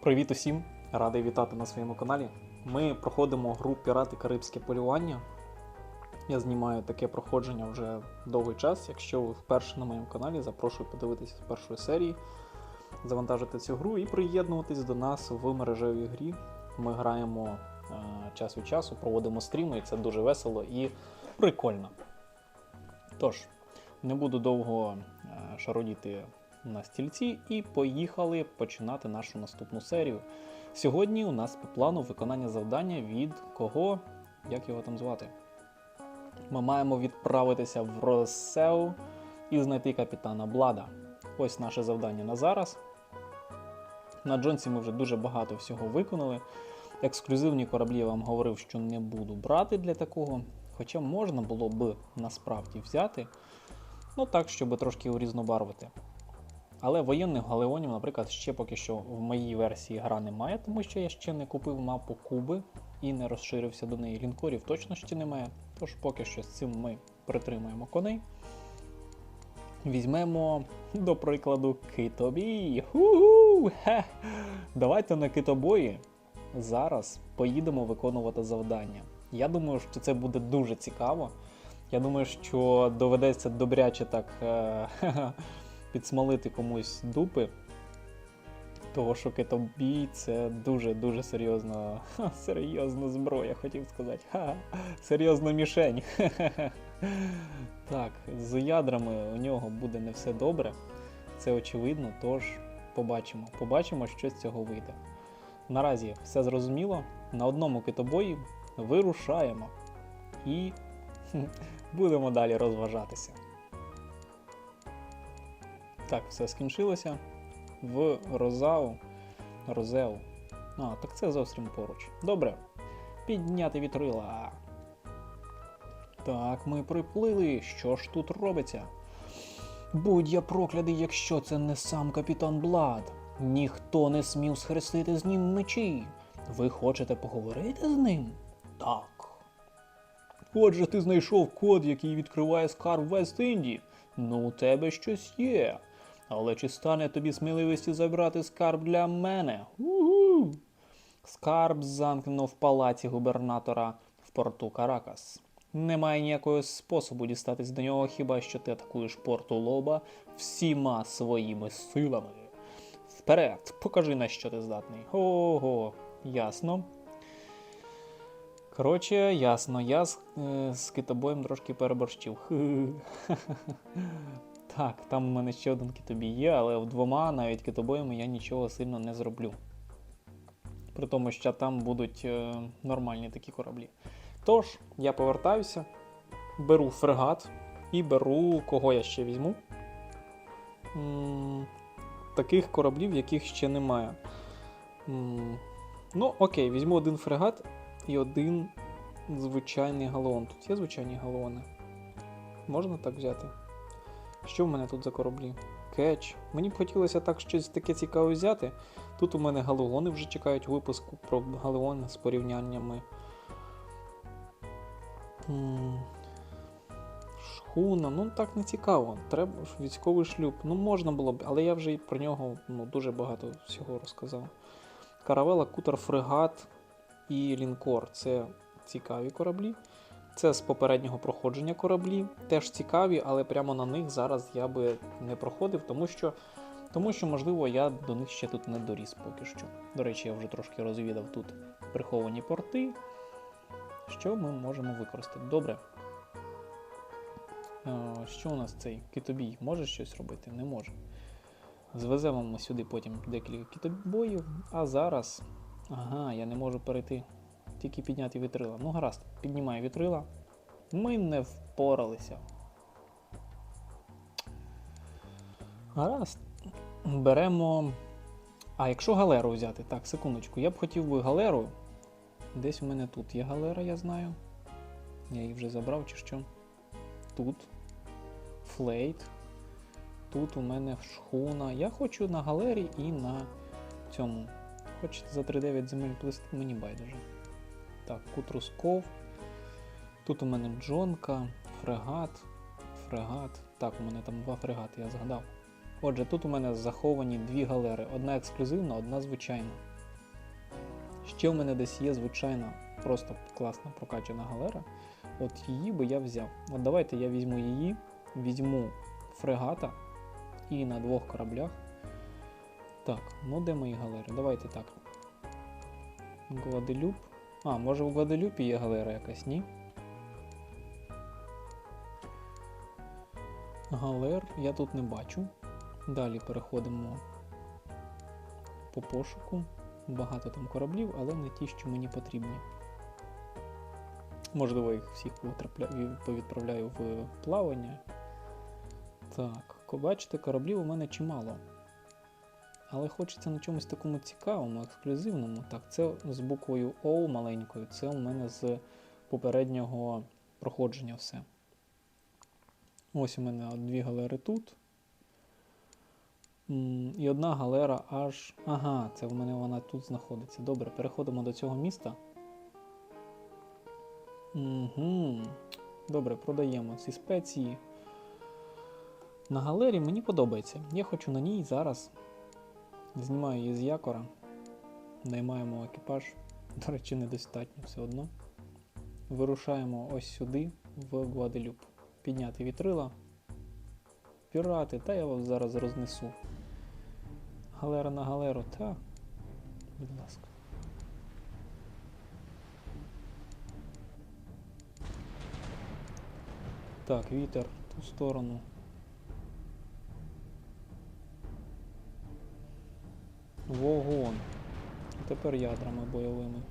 Привіт усім! Радий вітати на своєму каналі. Ми проходимо гру Пірати Карибське полювання. Я знімаю таке проходження вже довгий час. Якщо ви вперше на моєму каналі, запрошую подивитися з першої серії, завантажити цю гру і приєднуватись до нас в мережевій грі. Ми граємо е, час від часу, проводимо стріми, і це дуже весело і прикольно. Тож, не буду довго е, шародіти на стільці і поїхали починати нашу наступну серію. Сьогодні у нас по плану виконання завдання від кого, як його там звати. Ми маємо відправитися в Росеу і знайти капітана Блада. Ось наше завдання на зараз. На Джонсі ми вже дуже багато всього виконали. Ексклюзивні кораблі я вам говорив, що не буду брати для такого. Хоча можна було б насправді взяти, ну так, щоб трошки урізнобарвити. Але воєнних галеонів, наприклад, ще поки що в моїй версії гра немає, тому що я ще не купив мапу Куби і не розширився до неї. Лінкорів точно ще немає. Тож поки що з цим ми притримаємо коней. Візьмемо, до прикладу, китобій. Ху-ху! Давайте на китобої зараз поїдемо виконувати завдання. Я думаю, що це буде дуже цікаво. Я думаю, що доведеться добряче так підсмолити комусь дупи. Того, що китобій це дуже-дуже серйозна, серйозна зброя, хотів сказати. Ха, серйозна мішень. Так, з ядрами у нього буде не все добре. Це очевидно, тож побачимо. Побачимо, що з цього вийде. Наразі все зрозуміло. На одному китобої вирушаємо і будемо далі розважатися. Так, все скінчилося. В Розау. Розеу. А, так це зовсім поруч. Добре. Підняти вітрила. Так, ми приплили. Що ж тут робиться? Будь я проклятий, якщо це не сам капітан Блад. Ніхто не смів схрестити з ним мечі. Ви хочете поговорити з ним? Так. Отже, ти знайшов код, який відкриває скарб Вест-Інді. Ну, у тебе щось є. Але чи стане тобі сміливості забрати скарб для мене? У-у! Скарб замкнено в палаці губернатора в порту Каракас. Немає ніякого способу дістатись до нього, хіба що ти атакуєш порту лоба всіма своїми силами. Вперед, покажи на що ти здатний. Ого, ясно. Коротше, ясно, я з, е, з китобоєм трошки переборщив. Так, там у мене ще один китобій є, але вдвома навіть китобоями я нічого сильно не зроблю. При тому, що там будуть е, нормальні такі кораблі. Тож, я повертаюся, беру фрегат і беру кого я ще візьму. М, таких кораблів, яких ще немає. М, ну, окей, візьму один фрегат і один звичайний галеон. Тут є звичайні галеони. Можна так взяти? Що в мене тут за кораблі? Кетч. Мені б хотілося так щось таке цікаве взяти. Тут у мене галеони вже чекають випуску про галеони з порівняннями. Шхуна, ну так не цікаво. Треба військовий шлюб. Ну можна було б, але я вже про нього ну, дуже багато всього розказав. Каравела, кутер, фрегат і лінкор це цікаві кораблі. Це з попереднього проходження кораблі. Теж цікаві, але прямо на них зараз я би не проходив, тому що, тому що, можливо, я до них ще тут не доріс поки що. До речі, я вже трошки розвідав тут приховані порти, що ми можемо використати. Добре. Е, Що у нас цей китобій? Може щось робити? Не може. Звеземо ми сюди потім декілька китобоїв, а зараз. Ага, я не можу перейти тільки підняти вітрила. Ну, гаразд, піднімаю вітрила. Ми не впоралися. Гаразд. Беремо. А, якщо галеру взяти, так, секундочку, я б хотів би галеру. Десь у мене тут є галера, я знаю. Я її вже забрав чи що. Тут. Флейт. Тут у мене шхуна. Я хочу на галері і на цьому. Хочете за 3-9 земель плисти, мені байдуже. Так, Кутрусков. Тут у мене Джонка, фрегат, фрегат. Так, у мене там два фрегати, я згадав. Отже, тут у мене заховані дві галери. Одна ексклюзивна, одна звичайна. Ще в мене десь є звичайна, просто класна прокачана галера. От її би я взяв. От давайте я візьму її, візьму фрегата і на двох кораблях. Так, ну де мої галери? Давайте так. Гваделюп. А, може в Гваделюпі є галера якась, ні? Галер я тут не бачу. Далі переходимо по пошуку. Багато там кораблів, але не ті, що мені потрібні. Можливо, їх всіх повідправляю в плавання. Так, бачите, кораблів у мене чимало. Але хочеться на чомусь такому цікавому, ексклюзивному. Так, це з буквою O маленькою. Це у мене з попереднього проходження все. Ось у мене дві галери тут. І одна галера аж. Ага, це в мене вона тут знаходиться. Добре, переходимо до цього міста. Угу. Добре, продаємо ці спеції. На галері мені подобається. Я хочу на ній зараз. Знімаю її з якора. Наймаємо екіпаж. До речі, недостатньо все одно. Вирушаємо ось сюди, в Гваделюп. Підняти вітрила. Пірати, та я вас зараз рознесу. Галера на галеру, та. Будь ласка. Так, вітер в ту сторону. Вогонь. А тепер ядрами бойовими.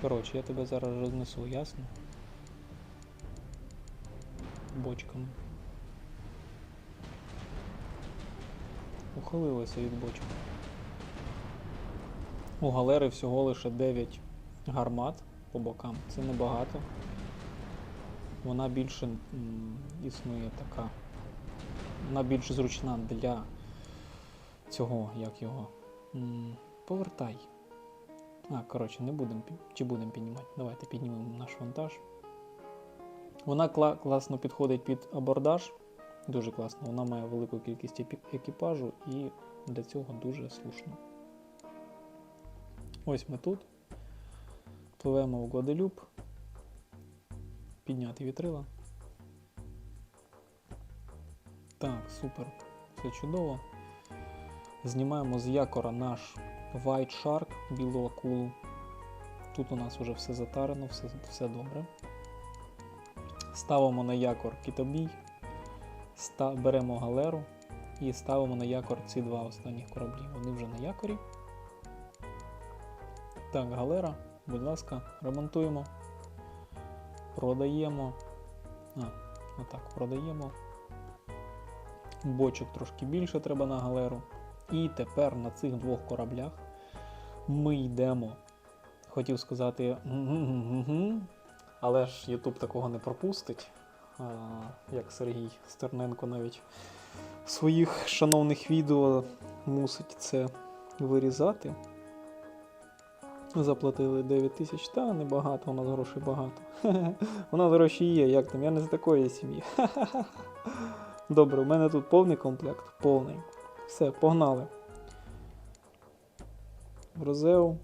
Коротше, я тебе зараз рознесу, ясно? Бочками. Ухилилися від бочок. У галери всього лише 9 гармат по бокам. Це небагато. Вона більше м, існує така. Вона більш зручна для цього, як його. Повертай. А, коротше, не будемо чи будемо піднімати. Давайте піднімемо наш вантаж. Вона кла- класно підходить під абордаж. Дуже класно. Вона має велику кількість екіпажу і для цього дуже слушно. Ось ми тут. Пливемо в Гваделюп. Підняти вітрила. Так, супер. Все чудово. Знімаємо з якора наш White Shark, білу акулу. Тут у нас вже все затарено, все, все добре. Ставимо на якор китобій, ста- беремо галеру і ставимо на якор ці два останніх кораблі. Вони вже на якорі. Так, галера, будь ласка, ремонтуємо. Продаємо. А, отак, продаємо. Бочок трошки більше треба на галеру. І тепер на цих двох кораблях ми йдемо. Хотів сказати, але ж Ютуб такого не пропустить, як Сергій Стерненко навіть в своїх шановних відео мусить це вирізати. Заплатили 9 тисяч, та небагато, у нас грошей багато. У нас гроші є, як там, я не з такої сім'ї. Добре, у мене тут повний комплект, повний. Все, погнали. В Розеу.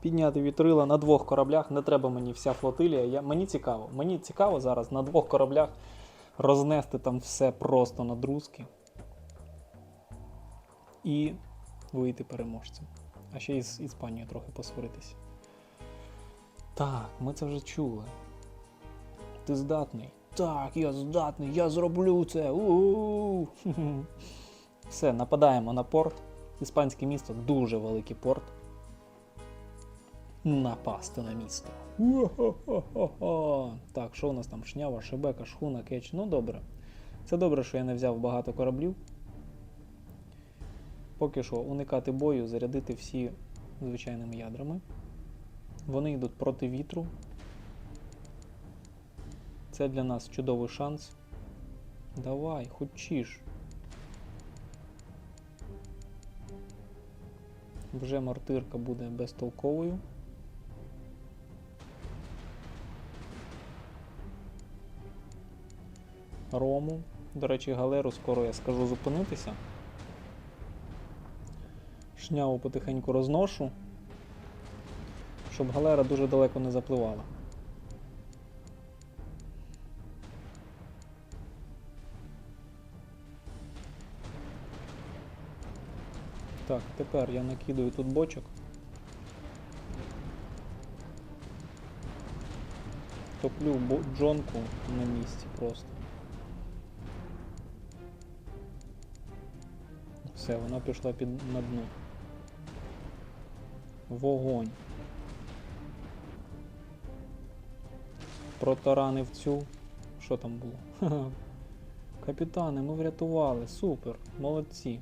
Підняти вітрила на двох кораблях. Не треба мені вся флотилія. Я, мені цікаво. Мені цікаво зараз на двох кораблях рознести там все просто на друзки. І вийти переможцем. А ще й з Іспанією трохи посваритися. Так, ми це вже чули. Ти здатний. Так, я здатний, я зроблю це. У-у-у. Все, нападаємо на порт. Іспанське місто дуже великий порт. Напасти на місто. Так, що у нас там? Шнява, шебека, шхуна, кетч. Ну добре. Це добре, що я не взяв багато кораблів. Поки що уникати бою, зарядити всі звичайними ядрами. Вони йдуть проти вітру. Це для нас чудовий шанс. Давай, хочеш. Вже мартирка буде безтолковою. Рому. До речі, галеру скоро я скажу зупинитися. Шняву потихеньку розношу, щоб галера дуже далеко не запливала. Так, тепер я накидаю тут бочок. Топлю джонку на місці просто. Все, вона пішла під на дно. Вогонь. Протаранив цю. Що там було? Ха-ха. Капітани, ми врятували. Супер. Молодці.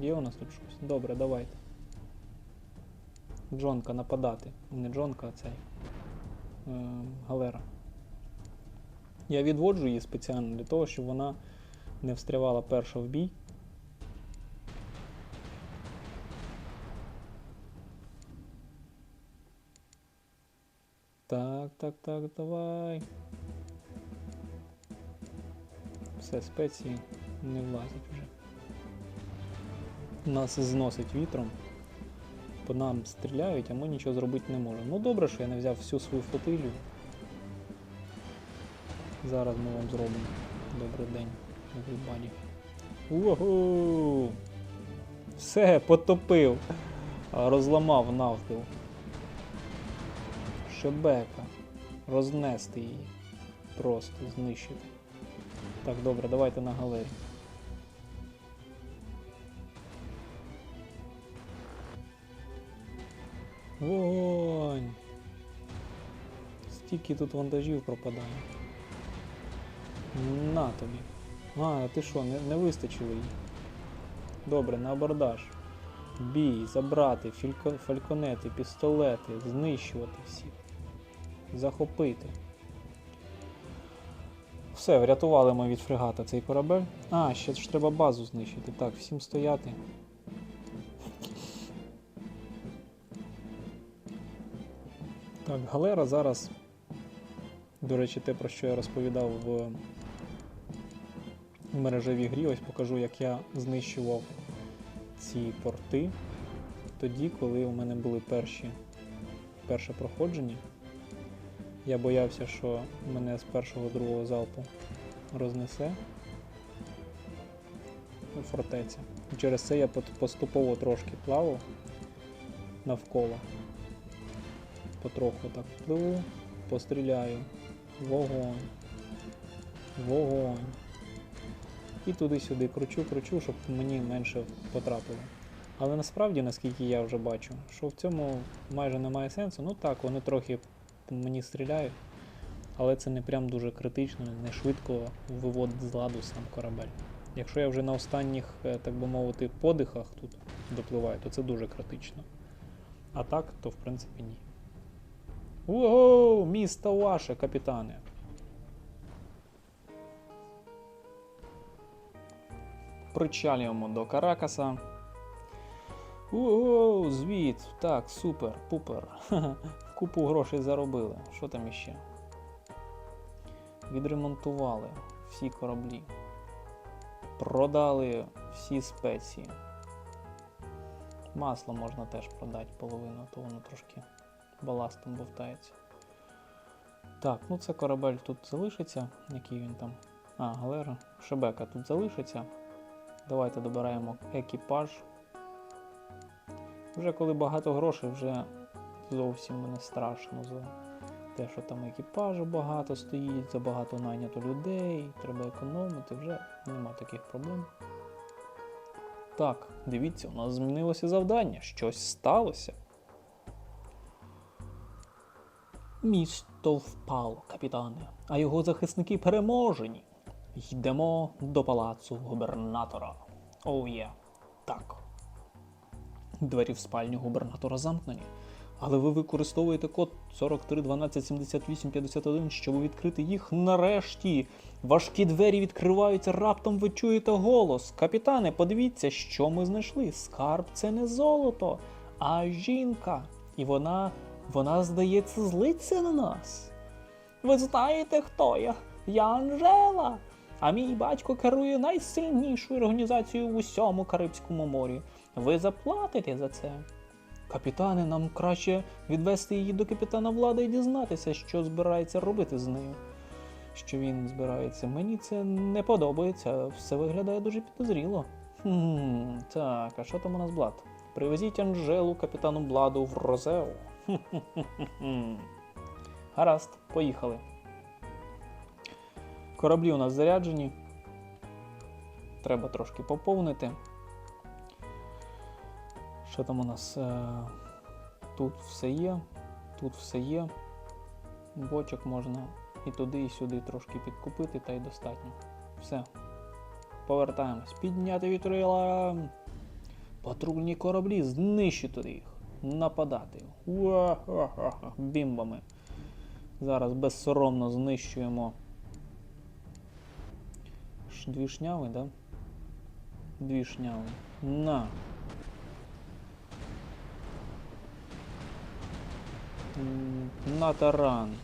Є у нас тут щось? Добре, давайте. Джонка нападати. Не Джонка, а цей. Е, галера. Я відводжу її спеціально для того, щоб вона не встрявала перша в бій. Так, так, так, давай. Все, спеції не влазять вже. Нас зносить вітром. По нам стріляють, а ми нічого зробити не можемо. Ну добре, що я не взяв всю свою флотилію. Зараз ми вам зробимо. Добрий день, everybody. Угу! Все, потопив. Розламав навпіл. Шебека. Рознести її. Просто знищити. Так, добре, давайте на галері. Вогонь! Стільки тут вантажів пропадає. На тобі. А, ти що, не, не вистачило їй? Добре, на абордаж. Бій, забрати, філько, фальконети, пістолети, знищувати всіх. Захопити. Все, врятували ми від фрегата цей корабель. А, ще ж треба базу знищити. Так, всім стояти. Так, галера зараз. До речі, те, про що я розповідав в мережевій грі, ось покажу, як я знищував ці порти тоді, коли у мене були перші перше проходження. Я боявся, що мене з першого другого залпу рознесе у фортеця. Через це я поступово трошки плавав навколо. Потроху так пливу, постріляю. Вогонь. Вогонь. І туди-сюди кручу, кручу, щоб мені менше потрапило. Але насправді, наскільки я вже бачу, що в цьому майже немає сенсу. Ну так, вони трохи мені стріляють, але це не прям дуже критично, не швидко виводить з ладу сам корабель. Якщо я вже на останніх, е, так би мовити, подихах тут допливаю, то це дуже критично. А так, то в принципі ні. Ого, місто ваше, капітане. Причалюємо до Каракаса. Ого, звіт. Так, супер, пупер. Купу грошей заробили. Що там іще? Відремонтували всі кораблі. Продали всі спеції. Масло можна теж продати половину, то воно трошки баластом бовтається. Так, ну це корабель тут залишиться. Який він там? А, галера. Шебека тут залишиться. Давайте добираємо екіпаж. Вже коли багато грошей, вже зовсім не страшно за те, що там екіпажу багато стоїть, забагато найнято людей, треба економити, вже нема таких проблем. Так, дивіться, у нас змінилося завдання. Щось сталося. Місто впало, капітане, а його захисники переможені. Йдемо до палацу губернатора. Оу є. Так. Двері в спальню губернатора замкнені. Але ви використовуєте код 43127851, щоб відкрити їх нарешті. Важкі двері відкриваються, раптом ви чуєте голос. Капітане, подивіться, що ми знайшли. Скарб це не золото, а жінка. І вона, вона, здається, злиться на нас. Ви знаєте, хто я? Я Анжела. А мій батько керує найсильнішою організацією в усьому Карибському морі. Ви заплатите за це. Капітане, нам краще відвести її до капітана влади і дізнатися, що збирається робити з нею. Що він збирається. Мені це не подобається, все виглядає дуже підозріло. Хм, так, а що там у нас блад? Привезіть Анжелу капітану Бладу в Розеу. Гаразд, поїхали. Кораблі у нас заряджені. Треба трошки поповнити. Що там у нас? Е, Тут все є, тут все є. Бочок можна і туди, і сюди трошки підкупити, та й достатньо. Все. Повертаємось. Підняти вітрила. Патрульні кораблі, знищити їх. Нападати. Уа-ха-ха-ха. Бімбами. Зараз безсоромно знищуємо. Дві шняви, да? Дві шняви. На. На таран.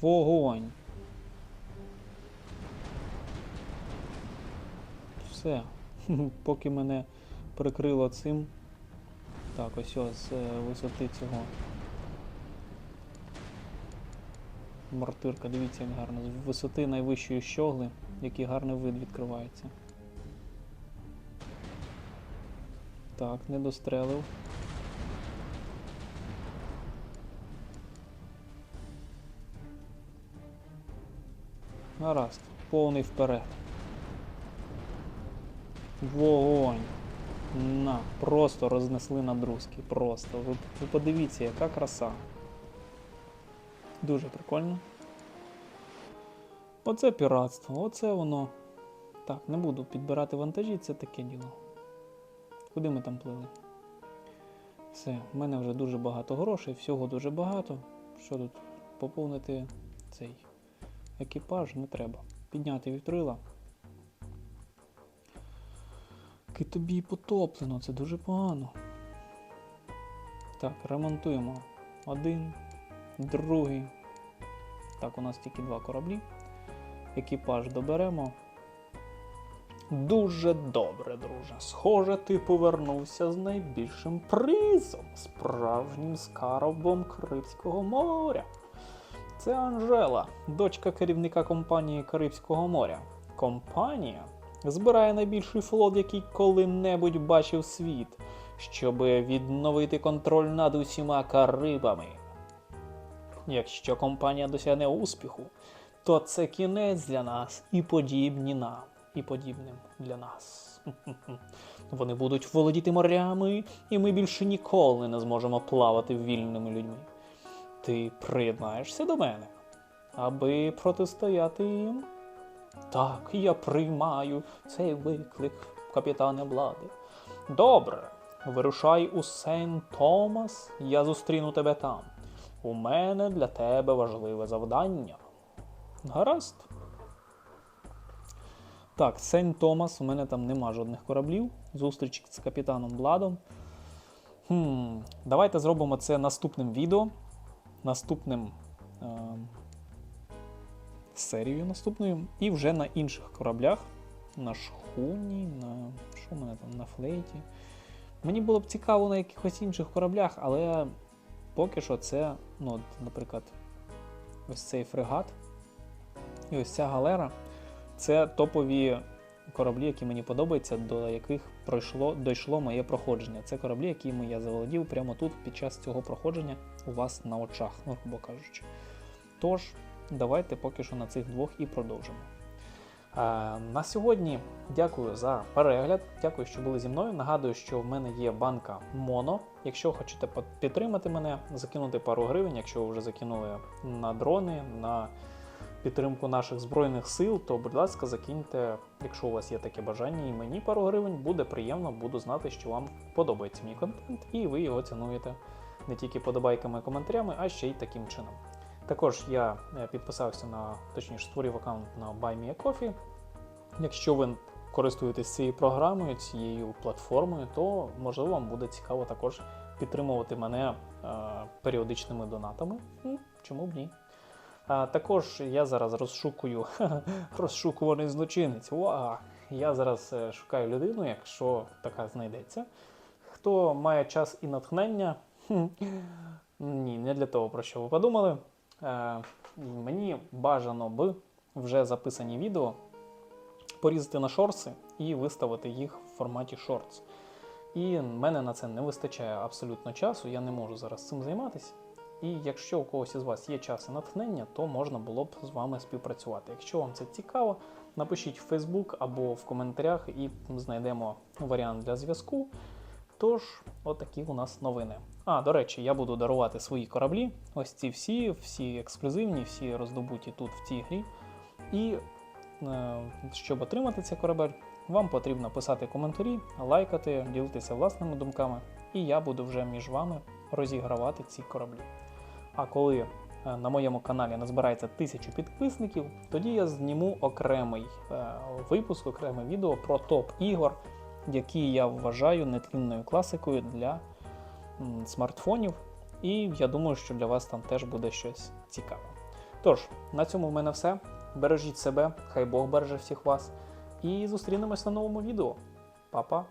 Вогонь. Все. Поки мене прикрило цим. Так, ось ось з е, висоти цього. Мортирка, дивіться, як гарно. З висоти найвищої щогли, який гарний вид відкривається. Так, не дострелив. Гаразд, повний вперед. Вогонь. На, просто рознесли на друзки. Просто. Ви, ви подивіться, яка краса. Дуже прикольно. Оце піратство, оце воно. Так, не буду підбирати вантажі, це таке діло. Куди ми там плили? Все, в мене вже дуже багато грошей, всього дуже багато. Що тут? Поповнити цей екіпаж не треба. Підняти вітрила. Ки тобі потоплено, це дуже погано. Так, ремонтуємо. Один, другий. Так, у нас тільки два кораблі. Екіпаж доберемо. Дуже добре, друже. Схоже, ти повернувся з найбільшим призом, справжнім скарбом Карибського моря. Це Анжела, дочка керівника компанії Карибського моря. Компанія збирає найбільший флот, який коли-небудь бачив світ, щоб відновити контроль над усіма Карибами. Якщо компанія досягне успіху, то це кінець для нас і подібні нам, і подібним для нас. Вони будуть володіти морями, і ми більше ніколи не зможемо плавати вільними людьми. Ти приєднаєшся до мене, аби протистояти їм? Так, я приймаю цей виклик, капітане влади. Добре, вирушай у Сент Томас, я зустріну тебе там. У мене для тебе важливе завдання. Гаразд. Так, Сент Томас, у мене там нема жодних кораблів. Зустріч з капітаном Бладом. Хм, давайте зробимо це наступним відео. Наступним. Е- серією наступною. І вже на інших кораблях. На шхуні, на. Що мене там? На флейті. Мені було б цікаво на якихось інших кораблях, але поки що це, ну, наприклад, ось цей фрегат і ось ця галера. Це топові кораблі, які мені подобаються, до яких пройшло, дійшло моє проходження. Це кораблі, якими я заволодів прямо тут під час цього проходження у вас на очах, ну, грубо кажучи. Тож, давайте поки що на цих двох і продовжимо. Е, на сьогодні дякую за перегляд. Дякую, що були зі мною. Нагадую, що в мене є банка Моно. Якщо хочете підтримати мене, закинути пару гривень, якщо ви вже закинули на дрони, на підтримку наших збройних сил, то, будь ласка, закиньте, якщо у вас є таке бажання, і мені пару гривень буде приємно, буду знати, що вам подобається мій контент, і ви його цінуєте не тільки подобайками і коментарями, а ще й таким чином. Також я е, підписався на, точніше, створив аккаунт на BuyMeACoffee. Якщо ви користуєтесь цією програмою, цією платформою, то можливо вам буде цікаво також підтримувати мене е, періодичними донатами. М, Чому б ні? А також я зараз розшукую розшукуваний злочинець. Уа! Я зараз е, шукаю людину, якщо така знайдеться, хто має час і натхнення, ні, не для того, про що ви подумали. Е, мені бажано би вже записані відео порізати на шорти і виставити їх в форматі шортс. І мене на це не вистачає абсолютно часу, я не можу зараз цим займатися. І якщо у когось із вас є час і натхнення, то можна було б з вами співпрацювати. Якщо вам це цікаво, напишіть в Facebook або в коментарях і знайдемо варіант для зв'язку. Тож, отакі у нас новини. А, до речі, я буду дарувати свої кораблі. Ось ці всі, всі ексклюзивні, всі роздобуті тут в цій грі. І е, щоб отримати цей корабель, вам потрібно писати коментарі, лайкати, ділитися власними думками, і я буду вже між вами розігравати ці кораблі. А коли е, на моєму каналі назбирається тисячу підписників, тоді я зніму окремий е, випуск, окреме відео про топ ігор, які я вважаю нетлінною класикою для смартфонів. І я думаю, що для вас там теж буде щось цікаве. Тож, на цьому в мене все. Бережіть себе, хай Бог береже всіх вас. І зустрінемось на новому відео. Па-па!